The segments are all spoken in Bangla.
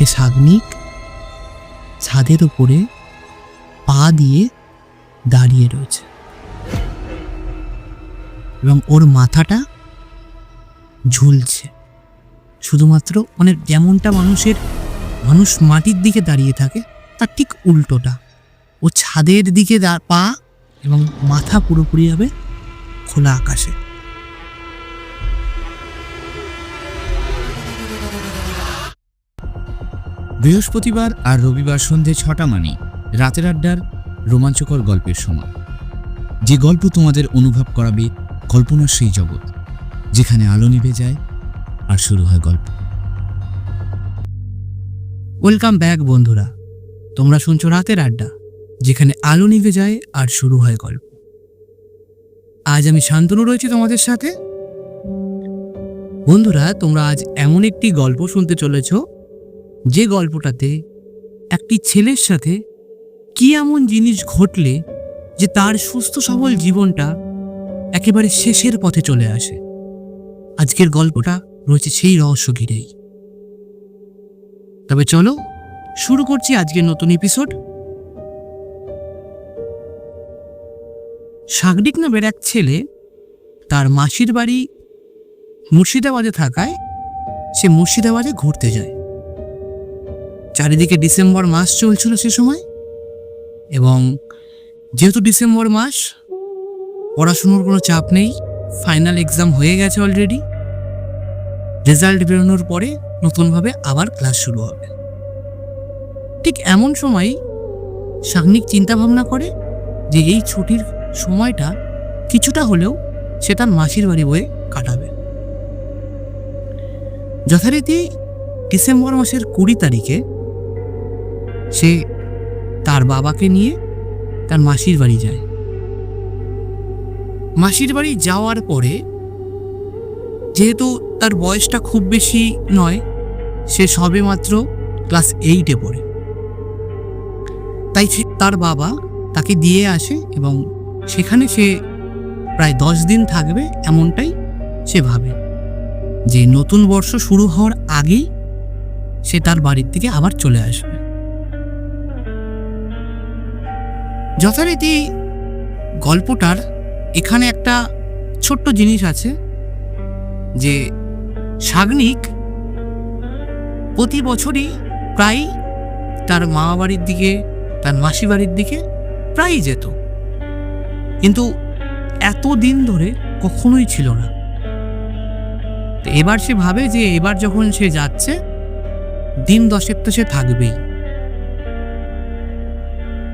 দেখে শাগনিক ছাদের উপরে পা দিয়ে দাঁড়িয়ে রয়েছে। এবং ওর মাথাটা ঝুলছে। শুধুমাত্র মানে যেমনটা মানুষের, মানুষ মাটির দিকে দাঁড়িয়ে থাকে, তার ঠিক উল্টোটা। ও ছাদের দিকে পা এবং মাথা পুরোপুরিভাবে খোলা আকাশে। বৃহস্পতিবার আর রবিবার সন্ধে ছটা মানে রাতের আড্ডার রোমাঞ্চকর গল্পের সময়। যে গল্প তোমাদের অনুভব করাবে কল্পনার সেই জগৎ, যেখানে আলো নিভে যায় আর শুরু হয় গল্প। ওয়েলকাম ব্যাক বন্ধুরা, তোমরা শুনছো রাতের আড্ডা, যেখানে আলো নিভে যায় আর শুরু হয় গল্প। আজ আমি শান্তনু রয়েছি তোমাদের সাথে। বন্ধুরা, তোমরা আজ এমন একটি গল্প শুনতে চলেছ যে গল্পটাতে একটি ছেলের সাথে কি এমন জিনিস ঘটলে যে তার সুস্থ সবল জীবনটা একেবারে শেষের পথে চলে আসে? আজকের গল্পটা রয়েছে সেই রহস্য ঘিরেই। তবে চলো, শুরু করছি আজকের নতুন এপিসোড সাগরিক নামের এক ছেলে তার মাসির বাড়ি মুর্শিদাবাদে থাকায় সে মুর্শিদাবাদে ঘুরতে যায়। চারিদিকে ডিসেম্বর মাস চলছিল সে সময়। এবং যেহেতু ডিসেম্বর মাস, পড়াশুনোর কোনো চাপ নেই, ফাইনাল এক্সাম হয়ে গেছে অলরেডি রেজাল্ট বেরোনোর পরে নতুনভাবে আবার ক্লাস শুরু হবে। ঠিক এমন সময় সাগ্নিক চিন্তা ভাবনা করে যে এই ছুটির সময়টা কিছুটা হলেও সে তার মাসির বাড়ি বয়ে কাটাবে। যথারীতি ডিসেম্বর মাসের কুড়ি তারিখে সে তার বাবাকে নিয়ে তার মাসির বাড়ি যায়। মাসির বাড়ি যাওয়ার পরে যেহেতু তার বয়সটা খুব বেশি নয়, সে সবে মাত্র ক্লাস এইটে পড়ে। তাই সে- তার বাবা তাকে দিয়ে আসে এবং সেখানে সে প্রায় দশ দিন থাকবে এমনটাই সে ভাবে। যে নতুন বর্ষ শুরু হওয়ার আগেই সে তার বাড়ির থেকে আবার চলে আসবে। যথারীতি গল্পটার এখানে একটা ছোট্ট জিনিস আছে যে সাগ্নিক প্রতি বছরই প্রায় তার মামা বাড়ির দিকে, তার মাসি বাড়ির দিকে প্রায়ই যেত। কিন্তু এত দিন ধরে কখনোই ছিল না। এবার সে ভাবে যে এবার যখন সে যাচ্ছে, দিন দশেক তো সে থাকবেই।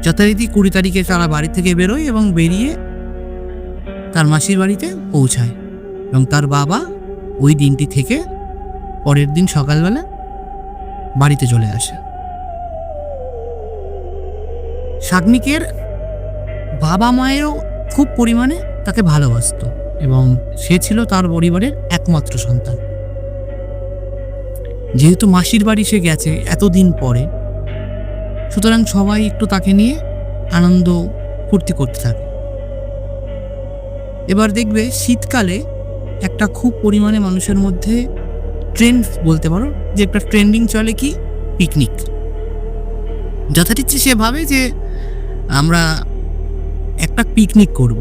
যথারীতি কুড়ি তারিখে তারা বাড়ি থেকে বেরোয় এবং বেরিয়ে তার মাসির বাড়িতে পৌঁছায় এবং তার বাবা ওই দিনটি থেকে পরের দিন সকালবেলা বাড়িতে চলে আসে। শাগনিকের বাবা মায়েরও খুব পরিমাণে তাকে ভালোবাসতো এবং সে ছিল তার পরিবারের একমাত্র সন্তান। যেহেতু মাসির বাড়ি সে গেছে এতদিন পরে সুতরাং সবাই একটু তাকে নিয়ে আনন্দ ফুর্তি করতে থাকে। এবার দেখবে শীতকালে একটা খুব পরিমাণে মানুষের মধ্যে ট্রেন্ড বলতে পারো, যে একটা ট্রেন্ডিং চলে কি? পিকনিক যথারীতি সে ভাবে যে আমরা একটা পিকনিক করব।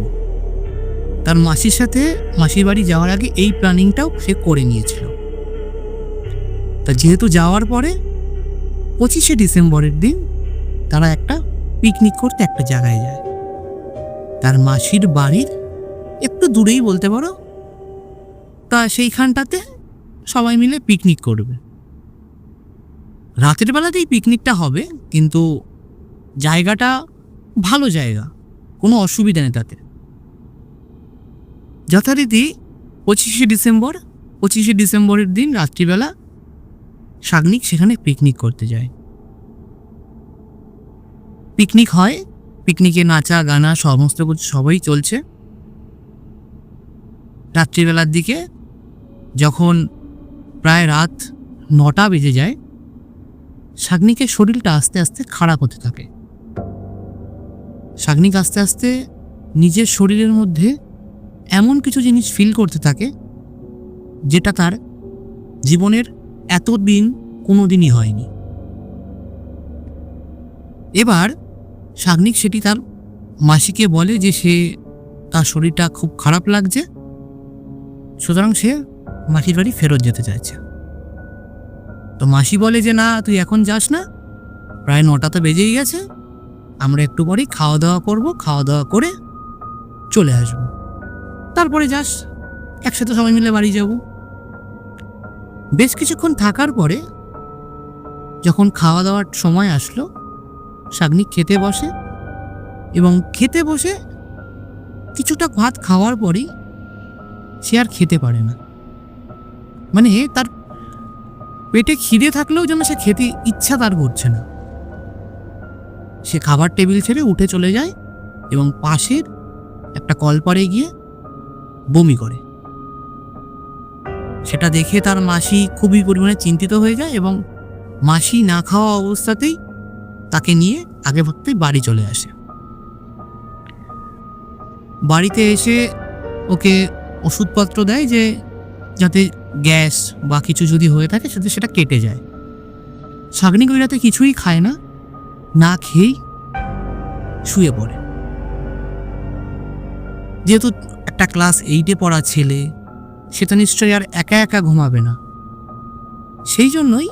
তার মাসির সাথে মাসির বাড়ি যাওয়ার আগে এই প্ল্যানিংটাও সে করে নিয়েছিল। তা যেহেতু যাওয়ার পরে পঁচিশে ডিসেম্বরের দিন তারা একটা পিকনিক করতে একটা জায়গায় যায়। তার মাসির বাড়ির একটু দূরেই বলতে পারো। তা সেইখানটাতে সবাই মিলে পিকনিক করবে। রাতের বেলাতেই পিকনিকটা হবে, কিন্তু জায়গাটা ভালো জায়গা, কোনো অসুবিধা নেই তাতে। যথারীতি পঁচিশে ডিসেম্বর, পঁচিশে ডিসেম্বরের দিন রাত্রিবেলা সাগনিক সেখানে পিকনিক করতে যায়। পিকনিক হয়। পিকনিকে নাচা, গানা, সমস্ত কিছু সবই চলছে। রাত্রিবেলার দিকে যখন প্রায় রাত নটা বেজে যায় শাগনিকের শরীরটা আস্তে আস্তে খারাপ হতে থাকে। শাগনিক আস্তে আস্তে নিজের শরীরের মধ্যে এমন কিছু জিনিস ফিল করতে থাকে, যেটা তার জীবনের এত দিন কোনো দিনই হয়নি। এবার শাগনিক সেটি তার মাসিকে বলে যে সে, তার শরীরটা খুব খারাপ লাগছে। সুতরাং সে মাসির বাড়ি ফেরত যেতে চাইছে। তো মাসি বলে যে, না, তুই এখন যাস না। প্রায় নটা তো বেজেই গেছে। আমরা একটু পরেই খাওয়া দাওয়া করব। খাওয়া দাওয়া করে চলে আসব। তারপরে যাস, একসাথে সবাই মিলে বাড়ি যাব। বেশ কিছুক্ষণ থাকার পরে যখন খাওয়া দাওয়ার সময় আসলো শাগনিক খেতে বসে এবং খেতে বসে কিছুটা ভাত খাওয়ার পরেই সে আর খেতে পারে না। মানে তার পেটে খিদে থাকলেও যেন সে খেতে ইচ্ছা তার করছে না। সে খাবার টেবিল ছেড়ে উঠে চলে যায় এবং পাশের একটা কলপারে গিয়ে বমি করে। সেটা দেখে তার মাসি খুবই পরিমাণে চিন্তিত হয়ে যায় এবং মাসি না খাওয়া অবস্থাতেই তাকে নিয়ে আগে ভাগতেই বাড়ি চলে আসে। বাড়িতে এসে ওকে ওষুধপত্র দেয় যে, যাতে গ্যাস বা কিছু যদি হয়ে থাকে যাতে সেটা কেটে যায়। শাগনিক ওই রাতে কিছুই খায় না না খেয়েই শুয়ে পড়ে। যেহেতু একটা ক্লাস এইটে পড়া ছেলে, সেটা নিশ্চয়ই আর একা একা ঘুমাবে না। সেই জন্যই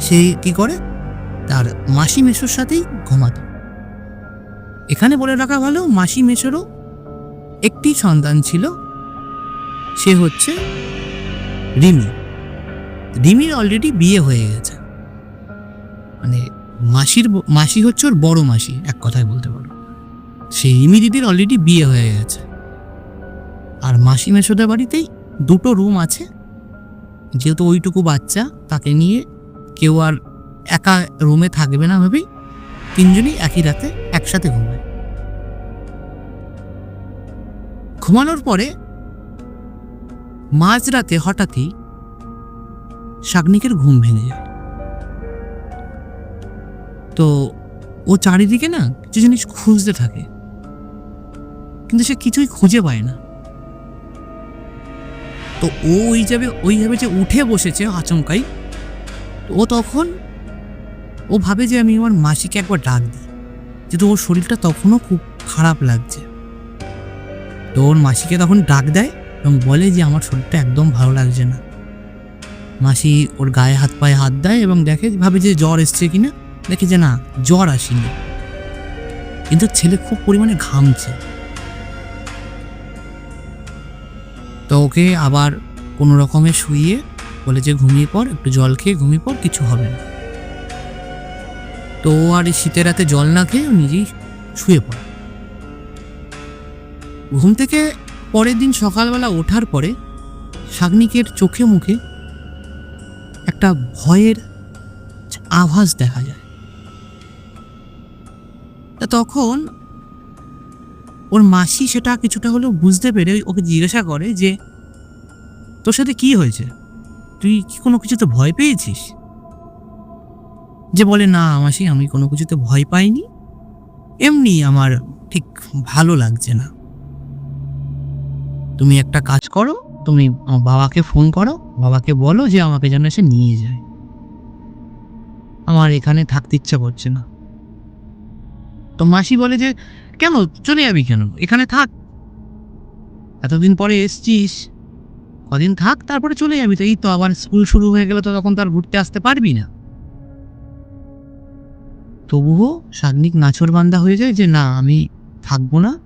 সে কি করে? তার মাসি মেশোর সাথেই ঘুমাতো। এখানে বলে রাখা ভালো, মাসি মেশোরও একটি সন্তান ছিল, সে হচ্ছে রিমি। রিমির অলরেডি বিয়ে হয়ে গেছে। মানে মাসির মাসি হচ্ছে ওর বড় মাসি, এক কথায় বলতে পারো। সেই রিমি দিদির অলরেডি বিয়ে হয়ে গেছে। আর মাসি মেশোদের বাড়িতেই দুটো রুম আছে। যেহেতু ওইটুকু বাচ্চা, তাকে নিয়ে কেউ আর একা রুমে থাকবে না ভেবেই তিনজনই একই রাতে একসাথে ঘুমায়। ঘুমানোর পরে মাঝরাতে হঠাৎই শাগনিকের ঘুম ভেঙে যায়। তো ও চারিদিকে না কিছু জিনিস খুঁজতে থাকে। কিন্তু সে কিছুই খুঁজে পায় না। তো ও ওই যাবে ওইভাবে যে উঠে বসেছে আচমকাই ও তখন ও ভাবে যে আমি আমার মাসিকে একবার ডাক দিই। যেহেতু ওর শরীরটা তখনও খুব খারাপ লাগছে। তো ওর মাসিকে তখন ডাক দেয় এবং বলে যে আমার শরীরটা একদম ভালো লাগছে না। মাসি ওর গায়ে হাত পায়ে হাত দেয় এবং দেখে ভাবে যে জ্বর এসছে কিনা, দেখে যে না, জ্বর আসেনি। কিন্তু ছেলে খুব পরিমাণে ঘামছে। তো ওকে আবার কোনো রকমে শুইয়ে বলে যে ঘুমিয়ে পর একটু জল খেয়ে ঘুমিয়ে পর কিছু হবে না। তো আর শীতের রাতে জল না খেয়ে নিজেই শুয়ে পড়ে। ঘুম থেকে পরের দিন সকালবেলা ওঠার পরে শাগনিকের চোখে মুখে একটা ভয়ের আভাস দেখা যায়। তা তখন ওর মাসি সেটা কিছুটা হলেও বুঝতে পেরে ওকে জিজ্ঞাসা করে যে, তোর সাথে কি হয়েছে? তুই কি কোনো কিছুতে ভয় পেয়েছিস? যে বলে, না, মাসি, আমি কোনো কিছুতে ভয় পাইনি। এমনি আমার ঠিক ভালো লাগছে না। তুমি একটা কাজ করো, তুমি বাবাকে ফোন করো, বাবাকে বলো যে আমাকে যেন এসে নিয়ে যায়। আমার এখানে থাকতে ইচ্ছা করছে না। তো মাসি বলে যে, কেন? চলে যাবি কেন? এখানে থাক। এতদিন পরে এসছিস। কদিন থাক, তারপরে চলে যাবি। তো এই তো আবার স্কুল শুরু হয়ে গেলে তো তখন তার ঘুরতে আসতে পারবি না। তবুও শাগনিক নাচর বান্দা হয়ে যায় যে, না, আমি থাকব না।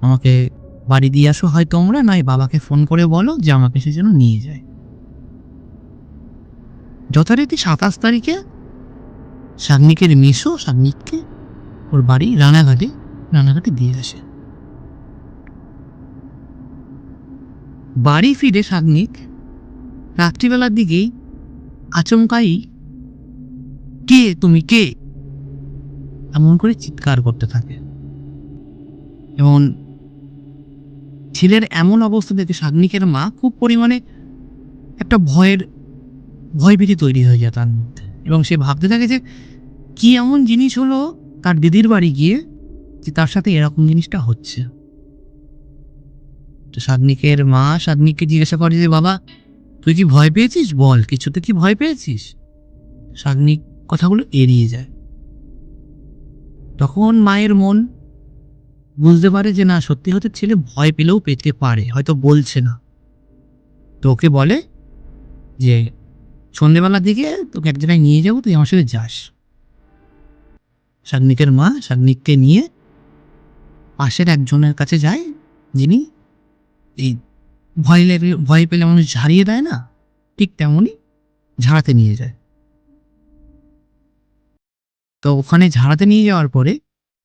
আমাকে বাড়ি দিয়ে আসো হয় তোমরা, নয় বাবাকে ফোন করে বলো যে, আমাকে সে যেন নিয়ে যায়। যথারীতি সাতাশ তারিখে শাগনিকের মেশো শাগনিককে ওর বাড়ি রানাঘাটে রানাঘাটে দিয়ে আসে। বাড়ি ফিরে শাগনিক রাত্রিবেলার দিকেই আচমকাই, কে, তুমি কে? এমন করে চিৎকার করতে থাকে। এবং ছেলের এমন অবস্থা দেখে শাগনিকের মা খুব পরিমাণে একটা ভয়ের ভয়ভীতি তৈরি হয়ে যায় তার মধ্যে। এবং সে ভাবতে থাকে যে, কি এমন জিনিস হলো তার দিদির বাড়ি গিয়ে যে তার সাথে এরকম জিনিসটা হচ্ছে? তো শাগনিকের মা শাগনিককে জিজ্ঞাসা করে যে, বাবা, তুই কি ভয় পেয়েছিস? বল, কিছুতে কি ভয় পেয়েছিস? শাগনিক কথাগুলো এড়িয়ে যায়। তখন মায়ের মন বুঝতে পারে যে, না, সত্যি হতে ছেলে ভয় পেলেও পেতে পারে, হয়তো বলছে না। তো ওকে বলে যে, সন্ধেবেলার দিকে তোকে এক জায়গায় নিয়ে যাব, তুই আমার সাথে যাস। শাগনিকের মা শাগনিককে নিয়ে পাশের একজনের কাছে যায়, যিনি এই ভয় লেগে, ভয় পেলে মানুষ ঝাড়িয়ে দেয় না, ঠিক তেমনই ঝাড়াতে নিয়ে যায়। তো ওখানে ঝাড়াতে নিয়ে যাওয়ার পরে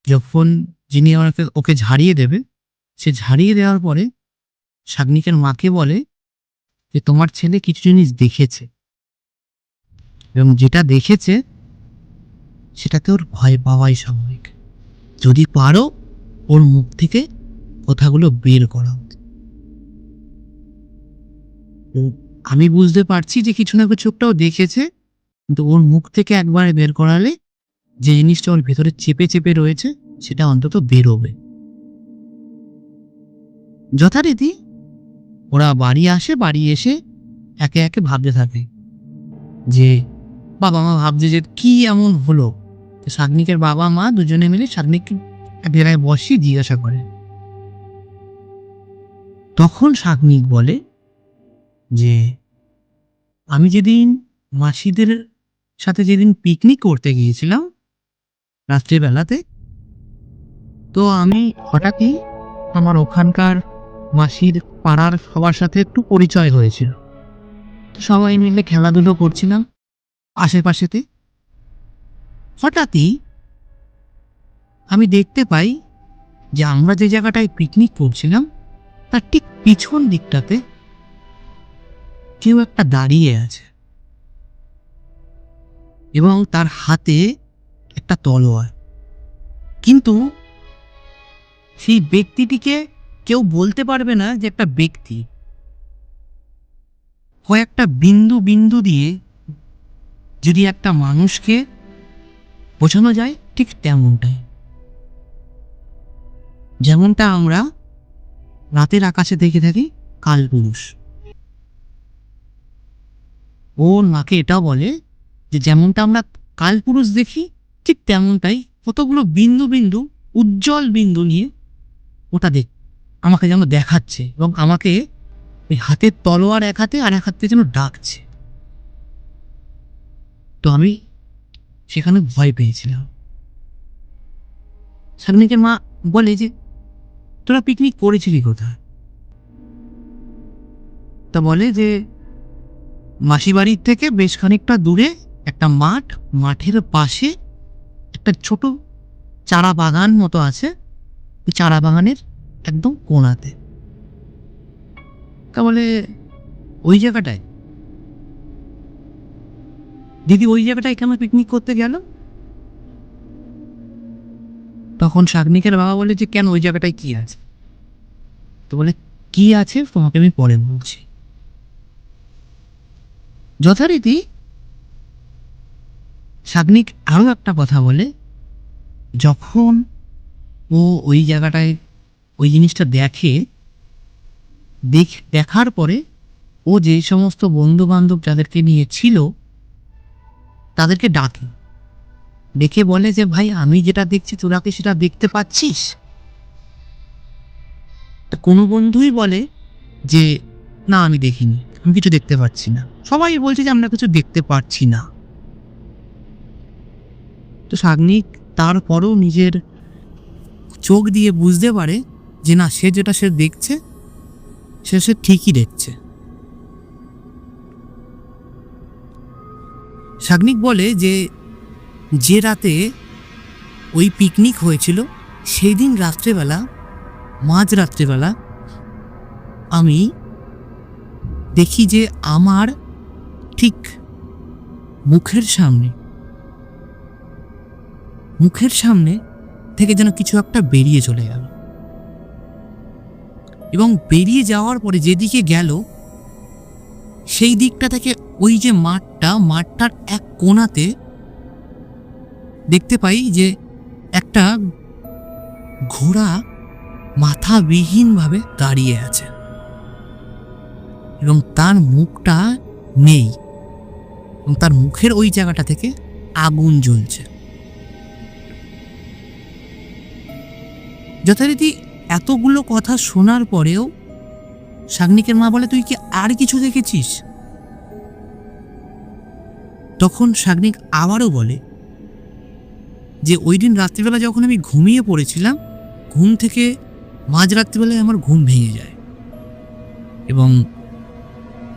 যখন যিনি ওনাকে ওকে ঝাড়িয়ে দেবে, সে ঝাড়িয়ে দেওয়ার পরে শাগনিকের মাকে বলে যে তোমার ছেলে কিছু জিনিস দেখেছে। এবং যেটা দেখেছে, সেটাতে ওর ভয় পাওয়াই স্বাভাবিক। যদি পারো, ওর মুখ থেকে কথাগুলো বের করা আমি বুঝতে পারছি যে কিছু না কিছু একটাও দেখেছে, কিন্তু ওর মুখ থেকে একবারে বের করালে যে জিনিসটা ওর ভেতরে চেপে চেপে রয়েছে, সেটা অন্তত বেরোবে। যথারীতি ওরা বাড়ি আসে, বাড়ি এসে একে একে ভাবতে থাকে যে, বাবা মা ভাবছে যে কি এমন হলো? শাগনিকের বাবা মা দুজনে মিলে শাগনিককে জায়গায় বসিয়ে জিজ্ঞাসা করে। তখন শাগনিক বলে যে, আমি যেদিন মাসিদের সাথে যেদিন পিকনিক করতে গিয়েছিলাম রাত্রিবেলাতে? তো আমি হঠাৎই আমার ওখানকার মাসির পাড়ার সবার সাথে একটু পরিচয় হয়েছিল। সবাই মিলে খেলাধুলো করছিলাম আশেপাশেতে। হঠাৎই আমি দেখতে পাই যে আমরা যে জায়গাটায় পিকনিক করছিলাম, তার ঠিক পিছন দিকটাতে কেউ একটা দাঁড়িয়ে আছে। এবং তার হাতে একটা তলোয়ার। কিন্তু সেই ব্যক্তিটিকে কেউ বলতে পারবে না যে একটা ব্যক্তি। কয়েকটা বিন্দু বিন্দু দিয়ে যদি একটা মানুষকে বোঝানো যায়, ঠিক তেমনটাই। যেমনটা আমরা রাতের আকাশে দেখে থাকি কালপুরুষ ও নাকে এটা বলে যে যেমনটা আমরা কালপুরুষ দেখি ঠিক তেমনটাই কতগুলো বিন্দু বিন্দু, উজ্জ্বল বিন্দু নিয়ে ওটা দেখ, আমাকে যেন দেখাচ্ছে এবং আমাকে ওই হাতের তলোয়ার এক হাতে আর এক হাতে যেন ডাকছে। তো আমি সেখানে ভয় পেয়েছিলাম। সামনিকের মা বলে যে, তোরা পিকনিক করেছিলি কোথায়? তা বলে যে মাসি বাড়ির থেকে বেশ খানিকটা দূরে একটা মাঠ, মাঠের পাশে একটা ছোট চারা বাগান মতো আছে। ওই চারা বাগানের একদম কোনাতে। তা বলে ওই জায়গাটায়? দিদি, ওই জায়গাটায় কেন পিকনিক করতে গেল? তখন শাগনিকের বাবা বলে যে, কেন ওই জায়গাটায় কি আছে? তো বলে, কি আছে তোমাকে আমি পরে বলছি। যথারীতি শাগনিক আরও একটা কথা বলে, যখন ও ওই জায়গাটায় ওই জিনিসটা দেখে, দেখ, দেখার পরে ও যে সমস্ত বন্ধু বান্ধব যাদেরকে নিয়ে ছিল, তাদেরকে ডাকে। ডেকে বলে যে, ভাই, আমি যেটা দেখছি, তোরা কি সেটা দেখতে পাচ্ছিস? কোনো বন্ধুই বলে যে, না, আমি দেখিনি, আমি কিছু দেখতে পাচ্ছি না। সবাই বলছে যে, আমরা কিছু দেখতে পাচ্ছি না। তো শাগনিক তারপরও নিজের চোখ দিয়ে বুঝতে পারে যে না, সে যেটা সে দেখছে, সে সে ঠিকই দেখছে। শাগনিক বলে যে যে রাতে ওই পিকনিক হয়েছিল সেই দিন রাত্রেবেলা, মাঝ রাত্রেবেলা, আমি দেখি যে আমার ঠিক মুখের সামনে মুখের সামনে থেকে যেন কিছু একটা বেরিয়ে চলে গেল। এবং বেরিয়ে যাওয়ার পরে যেদিকে গেল, সেই দিকটা থেকে ওই যে মাঠটা, মাঠটার এক কোণাতে দেখতে পাই যে একটা ঘোড়া মাথাবিহীনভাবে দাঁড়িয়ে আছে এবং তার মুখটা নেই এবং তার মুখের ওই জায়গাটা থেকে আগুন জ্বলছে। যথারীতি এতগুলো কথা শোনার পরেও শাগনিকের মা বলে, তুই কি আর কিছু দেখেছিস? তখন শাগনিক আবারও বলে, যে ওই দিন রাত্রিবেলা যখন আমি ঘুমিয়ে পড়েছিলাম, ঘুম থেকে মাঝ রাত্রিবেলায় আমার ঘুম ভেঙে যায়। এবং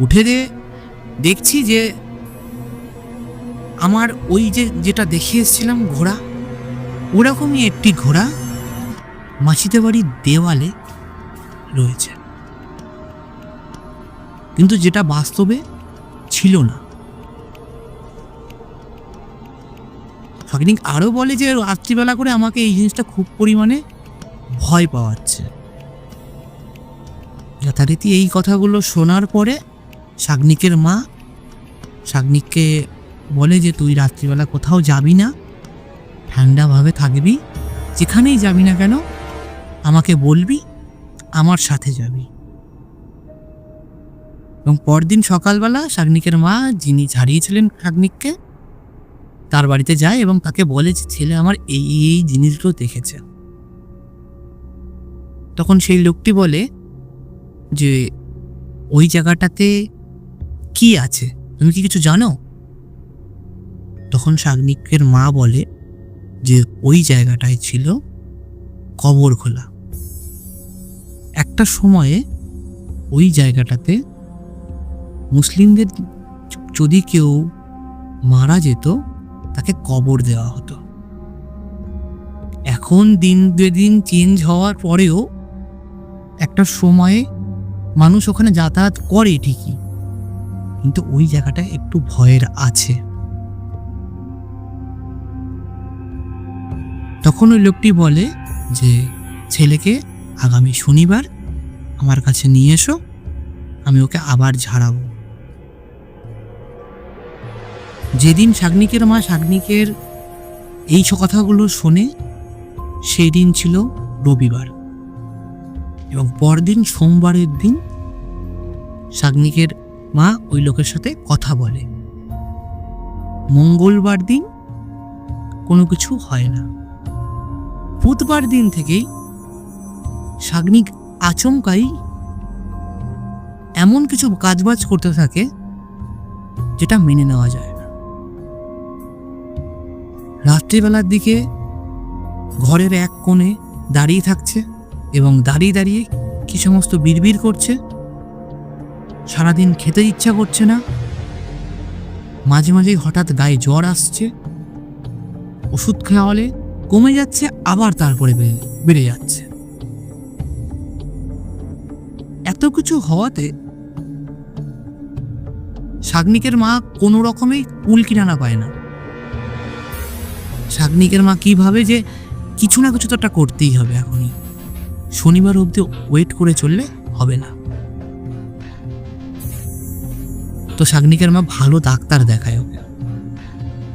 উঠে দিয়ে দেখছি যে আমার ওই যে যেটা দেখে এসেছিলাম ঘোড়া, ওরকমই একটি ঘোড়া মাসিতে বাড়ির দেওয়ালে রয়েছে। কিন্তু যেটা বাস্তবে ছিল না। ফাকিনিং আরও বলে যে রাত্রিবেলা করে আমাকে এই জিনিসটা খুব পরিমাণে ভয় পাওয়াচ্ছে। যথারীতি এই কথাগুলো শোনার পরে শাগনিকের মা শাগনিককে বলে যে, তুই রাত্রিবেলা কোথাও যাবি না। ঠান্ডাভাবে থাকবি। যেখানেই যাবি না কেন আমাকে বলবি, আমার সাথে যাবি। এবং পরদিন সকালবেলা শাগনিকের মা, যিনি ছাড়িয়েছিলেন শাগনিককে, তার বাড়িতে যায় এবং তাকে বলে যে, ছেলে আমার এই এই জিনিসগুলো দেখেছে। তখন সেই লোকটি বলে যে, ওই জায়গাটাতে কি আছে? তুমি কি কিছু জানো? তখন শাগনিকের মা বলে যে, ওই জায়গাটায় ছিল কবর খোলা। একটা সময়ে ওই জায়গাটাতে মুসলিমদের যদি কেউ মারা যেত, তাকে কবর দেওয়া হতো। এখন দিন দিন চেঞ্জ হওয়ার পরেও একটা সময়ে মানুষ ওখানে যাতায়াত করে ঠিকই, কিন্তু ওই জায়গাটা একটু ভয়ের আছে। তখন ওই লোকটি বলে যে, ছেলেকে আগামী শনিবার আমার কাছে নিয়ে এসো, আমি ওকে আবার ঝাড়াবো। যেদিন শাগনিকের মা শাগনিকের এই কথাগুলো শোনে সেই দিন ছিল রবিবার। এবং পরদিন সোমবারের দিন শাগনিকের মা ওই লোকের সাথে কথা বলে। মঙ্গলবার দিন কোনো কিছু হয় না। বুধবার দিন থেকেই শাগনিক আচমকাই এমন কিছু কাজবাজ করতে থাকে যেটা মেনে নেওয়া যায় না। রাত্রিবেলার দিকে ঘরের এক কোণে দাঁড়িয়ে থাকছে এবং দাঁড়িয়ে দাঁড়িয়ে কি সমস্ত বিড়বিড় করছে সারাদিন খেতে ইচ্ছা করছে না। মাঝে মাঝেই হঠাৎ গায়ে জ্বর আসছে। ওষুধ খাওয়ালে কমে যাচ্ছে, আবার তারপরে বেড়ে যাচ্ছে। কিছু হওয়াতে শাগনিকের মা কোনো রকমেই কুল কিনানা পায় না। শাগনিকের মা কি ভাবে যে কিছু না কিছু তো একটা করতেই হবে এখনই। শনিবার অবধি ওয়েট করে চললে হবে না। তো শাগনিকের মা ভালো ডাক্তার দেখায় ওকে।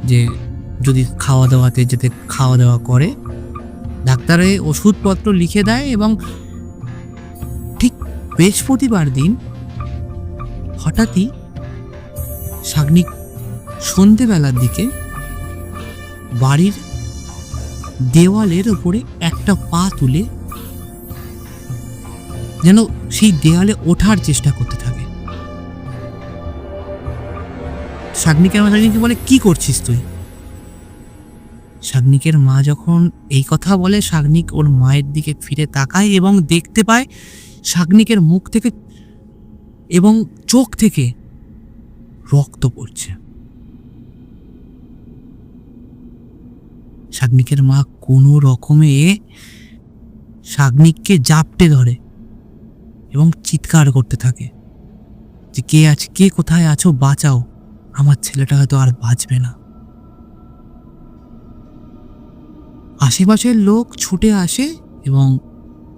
যে যদি খাওয়া দাওয়াতে যাতে খাওয়া দাওয়া করে, ডাক্তারে ওষুধপত্র লিখে দেয় এবং বৃহস্পতিবার দিন হঠাৎই শাগনিক সন্ধেবেলার দিকে বাড়ির দেওয়ালের ওপরে একটা পা তুলে যেন সেই দেওয়ালে ওঠার চেষ্টা করতে থাকে। শাগনিকের মা শাগনিককে বলে, কি করছিস তুই? শাগনিকের মা যখন এই কথা বলে শাগনিক ওর মায়ের দিকে ফিরে তাকায় এবং দেখতে পায় শাগনিকের মুখ থেকে এবং চোখ থেকে রক্ত পড়ছে। শাগনিকের মা কোনো রকমে শাগনিককে জাপটে ধরে এবং চিৎকার করতে থাকে যে, কে আছে, কে কোথায় আছো? বাঁচাও। আমার ছেলেটা হয়তো আর বাঁচবে না। আশেপাশের লোক ছুটে আসে এবং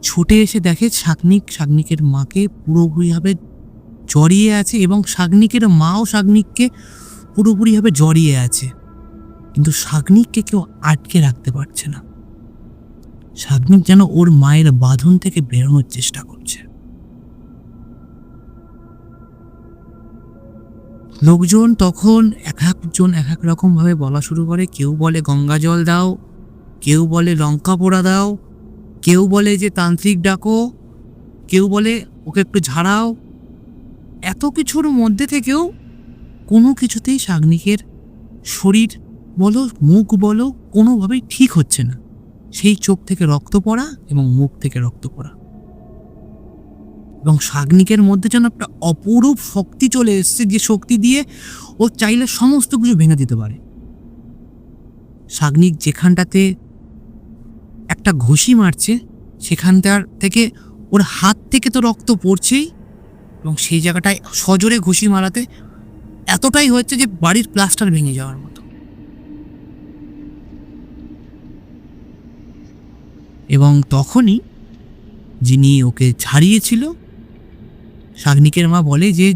ছুটে এসে দেখে শাগনিক শাগনিকের মাকে পুরোপুরিভাবে জড়িয়ে আছে এবং শাগনিকের মাও শাগনিককে পুরোপুরিভাবে জড়িয়ে আছে। কিন্তু শাগনিককে কেউ আটকে রাখতে পারছে না। শাগনিক যেন ওর মায়ের বাঁধন থেকে বেরোনোর চেষ্টা করছে। লোকজন তখন এক একজন এক এক রকমভাবে বলা শুরু করে। কেউ বলে গঙ্গা জল দাও, কেউ বলে লঙ্কা পোড়া দাও কেউ বলে যে তান্ত্রিক ডাকো, কেউ বলে ওকে একটু ঝাড়াও। এত কিছুর মধ্যে থেকেও কোনো কিছুতেই শাগনিকের শরীর বলো, মুখ বলো কোনোভাবেই ঠিক হচ্ছে না। সেই চোখ থেকে রক্ত পড়া এবং মুখ থেকে রক্ত পড়া। এবং শাগনিকের মধ্যে যেন একটা অপরূপ শক্তি চলে এসছে যে শক্তি দিয়ে ও চাইলে সমস্ত কিছু ভেঙে দিতে পারে। শাগনিক যেখানটাতে একটা ঘুষি মারছে সেখানটার থেকে ওর হাত থেকে তো রক্ত পড়ছেই। এবং সেই জায়গাটায় সজোরে ঘুষি মারাতে এতটাই হচ্ছে যে বাড়ির প্লাস্টার ভেঙে যাওয়ার মতো। এবং তখনই যিনি ওকে ছাড়িয়েছিল, শাগনিকের মা বলে যে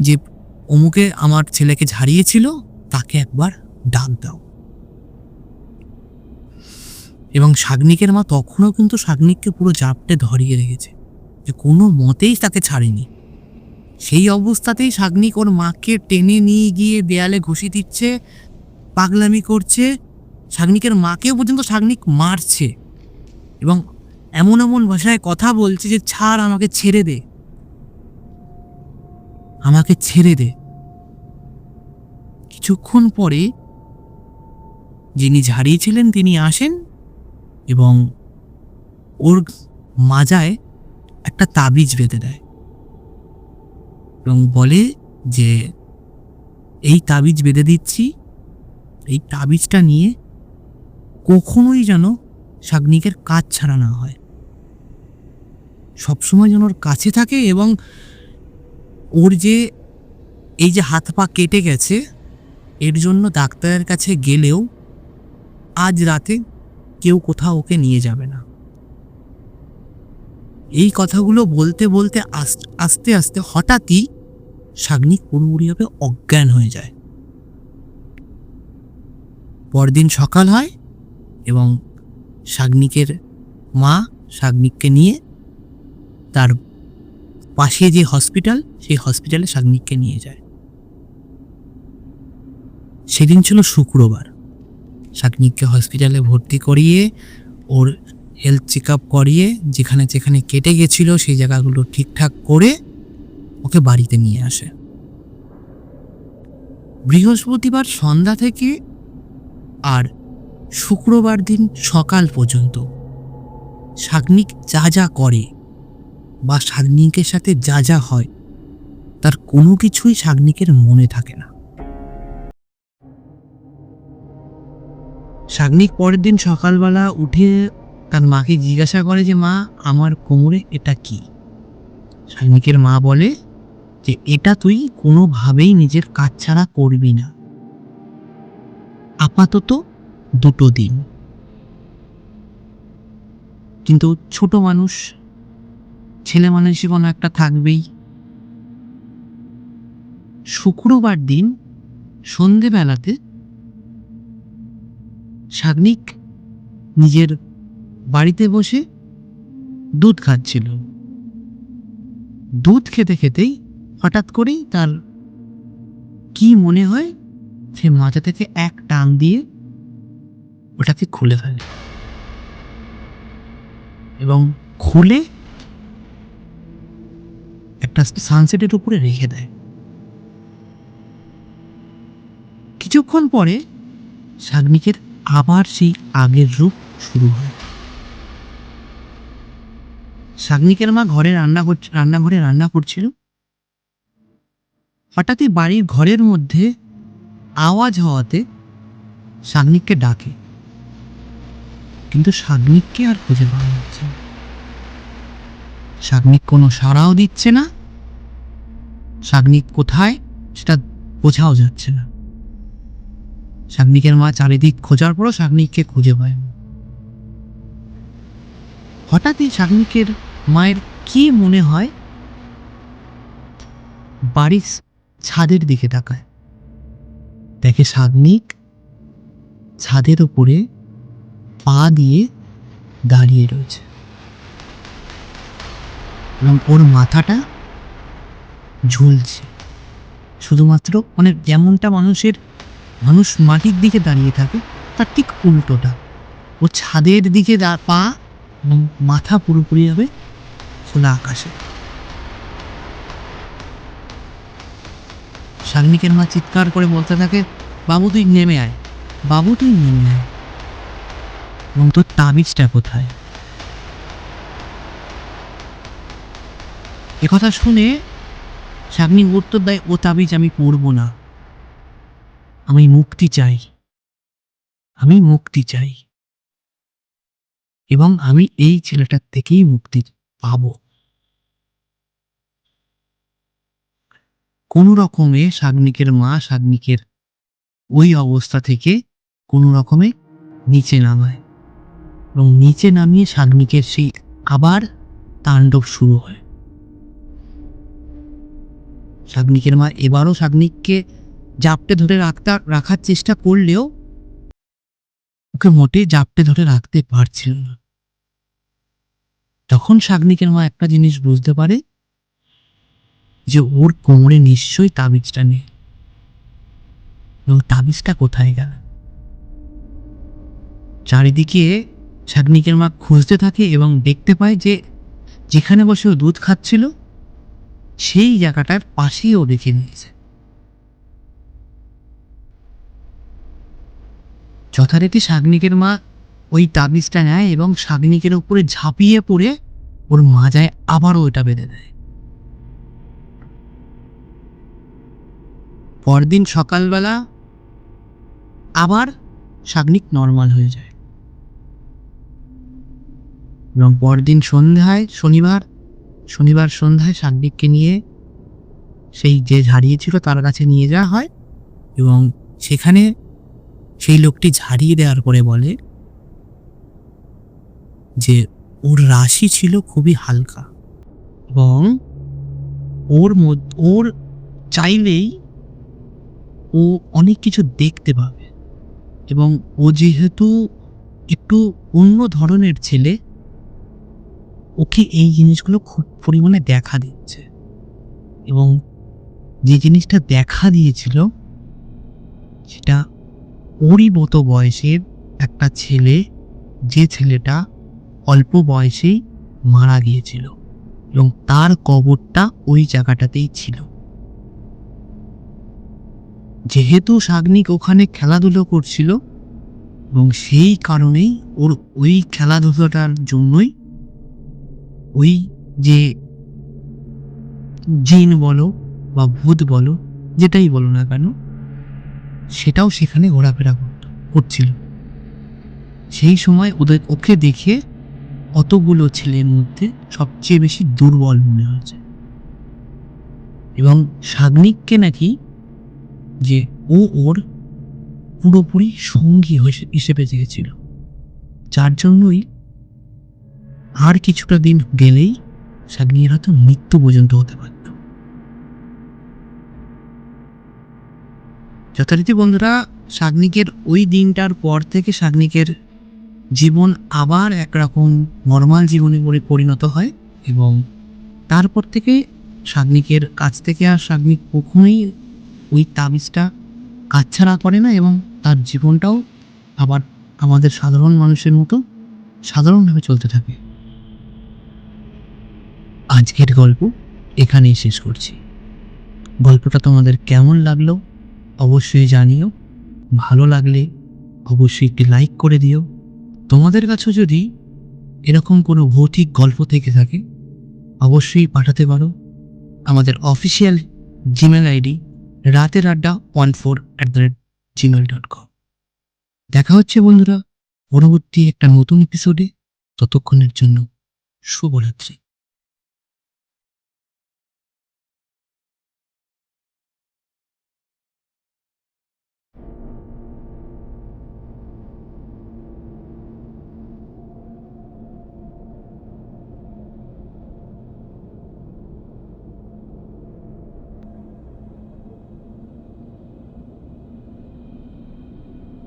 যে অমুকে আমার ছেলেকে ঝাড়িয়েছিল তাকে একবার ডাক দাও। এবং শাগনিকের মা তখনও কিন্তু শাগনিককে পুরো জাপটে ধরিয়ে রেখেছে যে কোনো মতেই তাকে ছাড়েনি। সেই অবস্থাতেই শাগনিক ওর মাকে টেনে নিয়ে গিয়ে দেয়ালে ঘুষি দিচ্ছে, পাগলামি করছে শাগনিকের মাকেও পর্যন্ত শাগনিক মারছে এবং এমন এমন ভাষায় কথা বলছে যে, ছাড় আমাকে ছেড়ে দে। আমাকে ছেড়ে দে। কিছুক্ষণ পরে যিনি ঝাড়িয়েছিলেন তিনি আসেন এবং ওর মাজায় একটা তাবিজ বেঁধে দেয়। এবং বলে যে, এই তাবিজ বেঁধে দিচ্ছি। এই তাবিজটা নিয়ে কখনোই যেন শাগনিকের কাজ ছাড়া না হয়। সবসময় যেন ওর কাছে থাকে এবং ওর যে, এই যে হাত পা কেটে গেছে, এর জন্য ডাক্তারের কাছে গেলেও আজ রাতে কেউ কোথাও ওকে নিয়ে যাবে না। এই কথাগুলো বলতে বলতে আস- আস্তে আস্তে হঠাৎই শাগনিক পুরোপুরিভাবে অজ্ঞান হয়ে যায়। পরদিন সকাল হয় এবং শাগনিকের মা শাগনিককে নিয়ে তার পাশে যে হসপিটাল, সেই হসপিটালে শাগনিককে নিয়ে যায়। সেদিন ছিল শুক্রবার। শাগনিককে হসপিটালে ভর্তি করিয়ে ওর হেলথ চেক আপ করিয়ে যেখানে যেখানে কেটে গেছিল সেই জায়গাগুলো ঠিকঠাক করে ওকে বাড়িতে নিয়ে আসে। বৃহস্পতিবার সন্ধ্যা থেকে আর শুক্রবার দিন সকাল পর্যন্ত শাগনিক যা যা করে বা শাগনিকের সাথে যা যা হয়, তার কোনো কিছুই শাগনিকের মনে থাকে না। শাগনিক পরের দিন সকালবেলা উঠে তার মাকে জিজ্ঞাসা করে যে, মা, আমার কোমরে এটা কি? শাগনিকের মা বলে যে, এটা তুই কোনোভাবেই নিজের কাজ ছাড়া করবি না। আপাতত দুটো দিন। কিন্তু ছোট মানুষ, ছেলে মানুষই কোনো একটা থাকবেই। শুক্রবার দিন সন্ধেবেলাতে শাগনিক নিজের বাড়িতে বসে দুধ খাচ্ছিল। দুধ খেতে খেতেই হঠাৎ করেই তার কি মনে হয় সে মাথা থেকে এক টান দিয়ে ওটাকে খুলে ফেলে। এবং খুলে একটা সানসেটের উপরে রেখে দেয়। কিছুক্ষণ পরে শাগনিকের আবার সেই আগের রূপ শুরু হয়। শাগনিকের মা ঘরে রান্না করছে, রান্নাঘরে রান্না করছিল। হঠাৎই বাড়ির ঘরের মধ্যে আওয়াজ হওয়াতে শাগনিককে ডাকে। কিন্তু শাগনিককে আর খুঁজে পাওয়া যাচ্ছে না। শাগনিক কোনো সাড়াও দিচ্ছে না। শাগনিক কোথায় সেটা বোঝাও যাচ্ছে না। শাগনিকের মা চারিদিক খোঁজার পরও শাগনিককে খুঁজে পায়। হঠাৎই শাগনিকের মায়ের কি মনে হয়? বাড়ির ছাদের দিকে তাকায়। দেখে শাগনিক ছাদের উপরে পা দিয়ে দাঁড়িয়ে রয়েছে। এবং ওর মাথাটা ঝুলছে। শুধুমাত্র মানে যেমনটা মানুষের মানুষ মাটির দিকে দাঁড়িয়ে থাকে, তার ঠিক উল্টোটা। ও ছাদের দিকে পা মাথা পুরোপুরি হবে খোলা আকাশে। শাগনিকের মা চিৎকার করে বলতে থাকে, বাবু, তুই নেমে আয়। বাবু, তুই নেমে আয়। এবং তোর তাবিজটা কোথায়? একথা শুনে শাগনিক উত্তর দেয়, ও তাবিজ আমি পড়ব না। আমি মুক্তি চাই। আমি মুক্তি চাই। এবং আমি এই ছেলেটার থেকেই মুক্তি পাব। কোনো রকমে শাগনিকের মা শাগনিকের ওই অবস্থা থেকে কোনো রকমে নিচে নামায়। এবং নিচে নামিয়ে শাগনিকের সেই আবার তাণ্ডব শুরু হয়। শাগনিকের মা এবারও শাগনিককে জাপটে ধরে রাখতে, রাখার চেষ্টা করলেও ওকে মোটেই জাপটে ধরে রাখতে পারছিল না। তখন শাগনিকের মা একটা জিনিস বুঝতে পারে, যে ওর কোমরে নিশ্চয়ই তাবিজটা নেই। এবং তাবিজটা কোথায় গেল? চারিদিকে শাগনিকের মা খুঁজতে থাকে এবং দেখতে পায় যে যেখানে বসে ও দুধ খাচ্ছিল, সেই জায়গাটার পাশেই ও দেখে নিয়েছে যথারীতি শাগনিকের মা ওই তাবিজটা নেয় এবং শাগনিকের উপরে ঝাঁপিয়ে পড়ে ওর মাজায় আবারও ওটা বেঁধে দেয়। পরদিন সকালবেলা আবার শাগনিক নর্মাল হয়ে যায়। এবং পরদিন সন্ধ্যায় শনিবার শনিবার সন্ধ্যায় শাগনিককে নিয়ে সেই যে হারিয়েছিল তার কাছে নিয়ে যাওয়া হয় এবং সেখানে সেই লোকটি ঝাড়িয়ে দেওয়ার পরে বলে যে, ওর রাশি ছিল খুবই হালকা এবং ওর ওর চাইলেই ও অনেক কিছু দেখতে পাবে এবং ও যেহেতু একটু অন্য ধরনের ছেলে, ওকে এই জিনিসগুলো খুব পরিমাণে দেখা দিচ্ছে এবং যে জিনিসটা দেখা দিয়েছিল, সেটা ওরই মতো বয়সের একটা ছেলে, যে ছেলেটা অল্প বয়সেই মারা গিয়েছিল এবং তার কবরটা ওই জায়গাটাতেই ছিল। যেহেতু শাগনিক ওখানে খেলাধুলো করছিল এবং সেই কারণেই ওর ওই খেলাধুলোটার জন্যই ওই যে জিন বলো বা ভূত বলো, যেটাই বলো না কেন সেটাও সেখানে ঘোরাফেরা করছিল। সেই সময় ওদের, ওকে দেখে অতগুলো ছেলের মধ্যে সবচেয়ে বেশি দুর্বল মনে হয়েছে। এবং শাগনিককে নাকি যে ও ওর পুরোপুরি সঙ্গী হিসেবে চেয়েছিল যার জন্যই আর কিছুটা দিন গেলেই শাগনির হয়তো মৃত্যু পর্যন্ত হতে পারত যথারীতি বন্ধুরা, শাগনিকের ওই দিনটার পর থেকে শাগনিকের জীবন আবার একরকম নর্মাল জীবনে পরি- পরিণত হয় এবং তারপর থেকে শাগনিকের কাছ থেকে আর শাগনিক কখনোই ওই তাবিজটা কাচ্ছাড়া করে না এবং তার জীবনটাও আবার আমাদের সাধারণ মানুষের মতো সাধারণভাবে চলতে থাকে। আজকের গল্প এখানেই শেষ করছি। গল্পটা তোমাদের কেমন লাগল? অবশ্যই জানিও। ভালো লাগলে অবশ্যই একটি লাইক করে দিও। তোমাদের কাছেও যদি এরকম কোনো ভৌতিক গল্প থেকে থাকে, অবশ্যই পাঠাতে পারো। আমাদের অফিসিয়াল জিমেল আইডি রাতের আড্ডা one four at the rate Gmail dot com দেখা হচ্ছে বন্ধুরা পরবর্তী একটা নতুন এপিসোডে ততক্ষণের জন্য শুভরাত্রি।